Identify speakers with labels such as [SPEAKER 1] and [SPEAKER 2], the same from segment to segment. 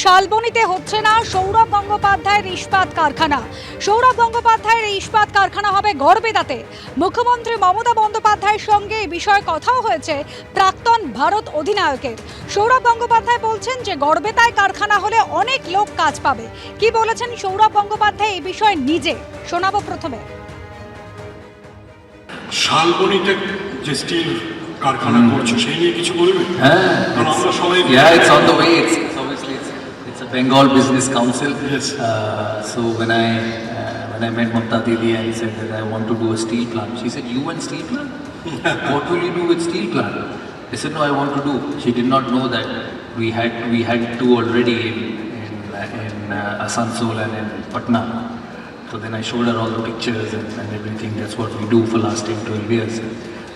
[SPEAKER 1] শালবনীতে হচ্ছে না সৌরভ গঙ্গোপাধ্যায়ের ইস্পাত কারখানা। সৌরভ গঙ্গোপাধ্যায়ের এই ইস্পাত কারখানা হবে গড়বেতাতে। মুখ্যমন্ত্রী মমতা বন্দ্যোপাধ্যায়ের সঙ্গে এই বিষয়ে কথাও হয়েছে প্রাক্তন ভারত অধিনায়কের। সৌরভ গঙ্গোপাধ্যায় বলছেন যে গড়বেতায় কারখানা হলে অনেক লোক কাজ পাবে। কি বলেছেন সৌরভ গঙ্গোপাধ্যায় এই বিষয়ে নিজে? শোনাবো প্রথমে।
[SPEAKER 2] শালবনিতে যে স্টিল কারখানা করছে সেই নিয়ে কিছু বলবে?
[SPEAKER 3] হ্যাঁ
[SPEAKER 2] আমরা সবাই
[SPEAKER 3] Yeah, it's on the way. Bengal Business Council.
[SPEAKER 2] Yes.
[SPEAKER 3] Uh, so when I uh, when I met Mamta Didi and said that I want to do a steel plant, she said, "You want steel plant? what will you do with steel plant?" I said, "No, I want to do." She did not know that we had we had two already in in, in uh, Asansol and in Patna. So then I showed her all the pictures and, and everything. That's what we do for last 10, 12 years.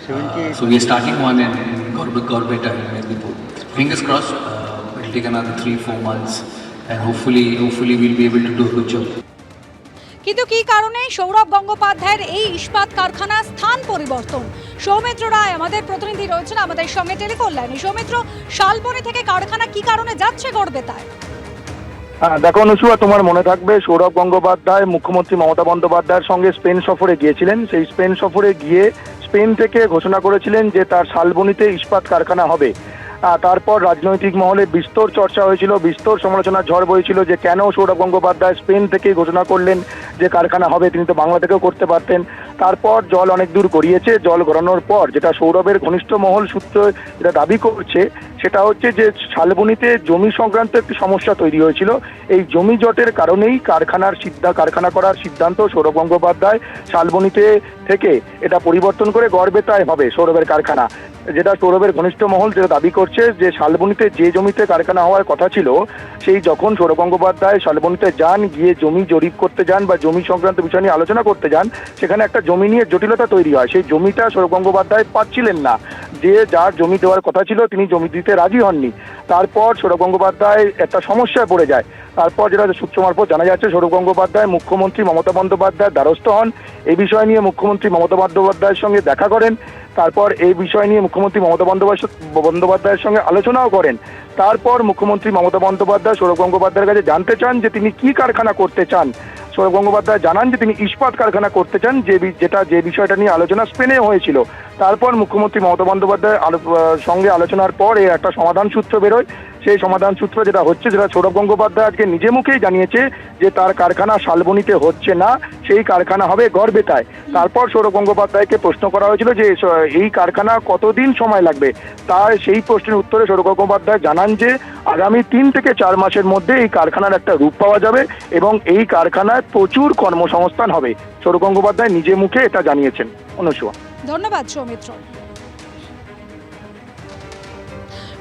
[SPEAKER 3] Uh, so we are starting one in, in Gorbe, Gorbeta in Medipur. Fingers crossed, uh, it'll take another three, four months, and hopefully, hopefully we'll be able to do a good job.
[SPEAKER 1] কিন্তু কি কারণে সৌরভ গঙ্গোপাধ্যায়ের এই ইস্পাত কারখানা স্থান পরিবর্তন? সৌমিত্র রায় আমাদের প্রতিনিধি রয়েছেন আমাদের সঙ্গে টেলিফোন লাইনে। সৌমিত্র শালবনী থেকে কারখানা কি কারণে যাচ্ছে গড়বেতায়
[SPEAKER 4] হ্যাঁ দেখো অনুসুয়া তোমার মনে থাকবে সৌরভ গঙ্গোপাধ্যায় মুখ্যমন্ত্রী মমতা বন্দ্যোপাধ্যায়ের সঙ্গে স্পেন সফরে গিয়েছিলেন। সেই স্পেন সফরে গিয়ে স্পেন থেকে ঘোষণা করেছিলেন যে তার শালবনিতে ইস্পাত কারখানা হবে। তারপর রাজনৈতিক মহলে বিস্তর চর্চা হয়েছিল, বিস্তর সমালোচনার ঝড় বইছিল যে কেন সৌরভ গঙ্গোপাধ্যায় স্পেন থেকে ঘোষণা করলেন যে কারখানা হবে, তিনি তো বাংলা থেকেও করতে পারতেন। তারপর জল অনেক দূর গড়িয়েছে, জল গড়ানোর পর যেটা সৌরভের ঘনিষ্ঠ মহল সূত্র যেটা দাবি করছে, সেটা হচ্ছে যে শালবনিতে জমি সংক্রান্ত একটি সমস্যা তৈরি হয়েছিল। এই জমি জটের কারণেই কারখানার সিদ্ধা, কারখানা করার সিদ্ধান্ত সৌরভ গঙ্গোপাধ্যায় শালবনিতে থেকে এটা পরিবর্তন করে গড়বেতায় হবে সৌরভের কারখানা। যেটা সৌরভের ঘনিষ্ঠ মহল যেটা দাবি করছে যে শালবনিতে যে জমিতে কারখানা হওয়ার কথা ছিল, সেই যখন সৌরভ গঙ্গোপাধ্যায় শালবনিতে যান, গিয়ে জমি জরিপ করতে যান বা জমি সংক্রান্ত বিষয় নিয়ে আলোচনা করতে যান, সেখানে একটা জমি নিয়ে জটিলতা তৈরি হয়। সেই জমিটা সৌরভ গঙ্গোপাধ্যায় পাচ্ছিলেন না। যে যার জমি দেওয়ার কথা ছিল, তিনি জমি দিতে রাজি হননি। তারপর সৌরভ গঙ্গোপাধ্যায় একটা সমস্যায় পড়ে যায়। তারপর যেটা সূত্র মারফত জানা যাচ্ছে, সৌরভ গঙ্গোপাধ্যায় মুখ্যমন্ত্রী মমতা বন্দ্যোপাধ্যায়ের দ্বারস্থ হন। এই বিষয় নিয়ে মুখ্যমন্ত্রী মমতা বন্দ্যোপাধ্যায়ের সঙ্গে দেখা করেন। তারপর এই বিষয় নিয়ে মুখ্যমন্ত্রী মমতা বন্দ্যোপাধ্যায় বন্দ্যোপাধ্যায়ের সঙ্গে আলোচনাও করেন। তারপর মুখ্যমন্ত্রী মমতা বন্দ্যোপাধ্যায় সৌরভ গঙ্গোপাধ্যায়ের কাছে জানতে চান যে তিনি কি কারখানা করতে চান। সৌরভ গঙ্গোপাধ্যায় জানান যে তিনি ইস্পাত কারখানা করতে চান, যে যেটা যে বিষয়টা নিয়ে আলোচনা স্পেনে হয়েছিল। তারপর মুখ্যমন্ত্রী মমতা বন্দ্যোপাধ্যায় সঙ্গে আলোচনার পর এর একটা সমাধান সূত্র বেরোয়। সেই সমাধান সূত্র যেটা হচ্ছে, যেটা সৌরভ গঙ্গোপাধ্যায় আজকে নিজে মুখেই জানিয়েছে যে তার কারখানা শালবনীতে হচ্ছে না, সেই কারখানা হবে গড়বেতায়। তারপর সৌরভ গঙ্গোপাধ্যায়কে প্রশ্ন করা হয়েছিল যে এই কারখানা কতদিন সময় লাগবে? তার সেই প্রশ্নের উত্তরে সৌরভ গঙ্গোপাধ্যায় জানান যে, আগামী তিন থেকে চার মাসের মধ্যে এই কারখানার একটা রূপ পাওয়া যাবে এবং এই কারখানায় প্রচুর কর্মসংস্থান হবে। সৌরভ গঙ্গোপাধ্যায় নিজে মুখে এটা জানিয়েছেন। অনুসুয়া
[SPEAKER 1] ধন্যবাদ, সৌমিত্র।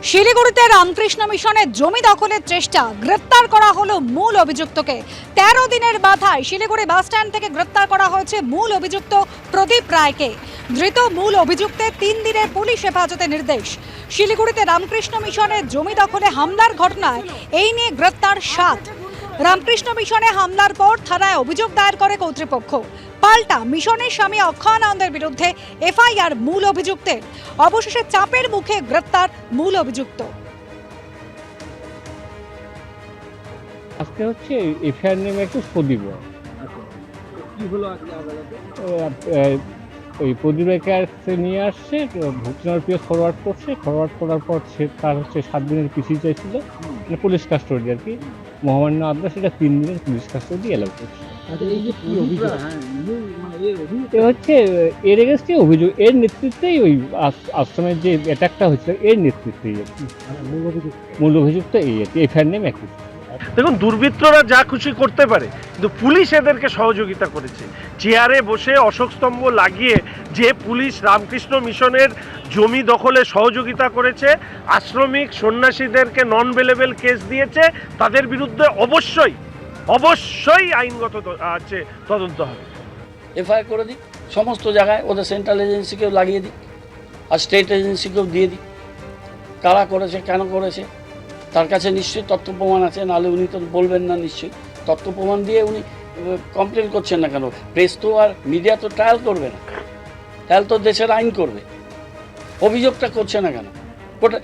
[SPEAKER 1] শিলিগুড়িতে রামকৃষ্ণ মিশনের জমি দখলের চেষ্টা গ্রেপ্তার করা হলো মূল অভিযুক্তকে। তেরো দিনের মাথায় শিলিগুড়ি বাস স্ট্যান্ড থেকে গ্রেপ্তার করা হয়েছে মূল অভিযুক্ত প্রদীপ রায়কে। ধৃত মূল অভিযুক্তের তিন দিনের পুলিশ হেফাজতে নির্দেশ। শিলিগুড়িতে রামকৃষ্ণ মিশনের জমি দখলে হামলার ঘটনায় এই নিয়ে গ্রেপ্তার সাত। রামকৃষ্ণ মিশনে হামলার পর থানায় অভিযোগ দায়ের করে কর্তৃপক্ষ। পাল্টা মিশনের স্বামী অক্ষয়ানন্দের বিরুদ্ধে এফআইআর মূল অভিযুক্তের। অবশেষে চাপের মুখে গ্রেপ্তার মূল অভিযুক্ত।
[SPEAKER 5] আজকে হচ্ছে এফআইআর নেমে একটু প্রদীপ।
[SPEAKER 6] কি হলো
[SPEAKER 5] আহ, ওই প্রদীপকে আসছে নিয়ে আসছে ভুক্তনার পিএস ফরওয়ার্ড করছে। ফরওয়ার্ড করার পর সে তার হচ্ছে সাত দিনের পিসি চাইছিল। মানে পুলিশ কাস্টডি আর কি। মহামান্য আদালত সেটা তিন দিনের পুলিশ কাস্টডি এলাও করছে।
[SPEAKER 6] আচ্ছা এই যে
[SPEAKER 5] হচ্ছে, এর এগেস্টে অভিযোগ, এর নেতৃত্বেই ওই আশ্রমের যে অ্যাটাকটা হয়েছিল, এর নেতৃত্বেই আর কি।
[SPEAKER 6] মূল
[SPEAKER 5] এই আর এফআইআর নেম একই।
[SPEAKER 7] দেখুন, দুর্বৃত্তরা যা খুশি করতে পারে, কিন্তু পুলিশ এদেরকে সহযোগিতা করেছে। চেয়ারে বসে অশোক স্তম্ভ লাগিয়ে যে পুলিশ রামকৃষ্ণ মিশনের জমি দখলে সহযোগিতা করেছে, আশ্রমিক সন্ন্যাসীদেরকে নন বেলেবেল কেস দিয়েছে, তাদের বিরুদ্ধে অবশ্যই অবশ্যই আইনগত আছে তদন্ত হবে।
[SPEAKER 8] এফআইআর করে দিক সমস্ত জায়গায় ওদের সেন্ট্রাল এজেন্সিকেও লাগিয়ে দিক আর স্টেট এজেন্সিকেও দিয়ে দিক কারা করেছে, কেন করেছে, তার কাছে নিশ্চয়ই তথ্য প্রমাণ আছে, নাহলে উনি তো বলবেন না নিশ্চয়ই। তথ্য প্রমাণ দিয়ে উনি কমপ্লেন করছেন না কেন? প্রেস তো আর মিডিয়া তো ট্রায়াল করবে না। ট্রায়াল তো দেশের আইন করবে। অভিযোগটা করছে না কেন? কোটা,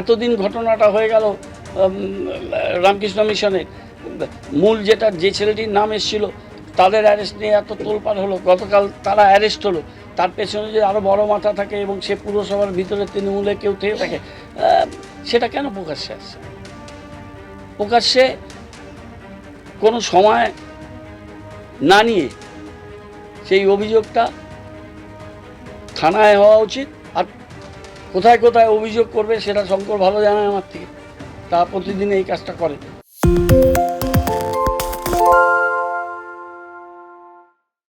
[SPEAKER 8] এতদিন ঘটনাটা হয়ে গেল রামকৃষ্ণ মিশনের। মূল যেটা, যে ছেলেটির নাম এসেছিল তাদের অ্যারেস্ট নিয়ে এত তোলপাড় হলো। গতকাল তারা অ্যারেস্ট হলো। তার পেছনে যে আরও বড় মাথা থাকে এবং সে পুরসভার ভিতরে তৃণমূলে কেউ থেকে থাকে সেটা কেন প্রকাশ্যে আসছে? প্রকাশ্যে কোনো সময় না নিয়ে সেই অভিযোগটা থানায় হওয়া উচিত। আর কোথায় কোথায় অভিযোগ করবে সেটা শঙ্কর ভালো জানে আমার থেকে। তা প্রতিদিন এই কাজটা করে।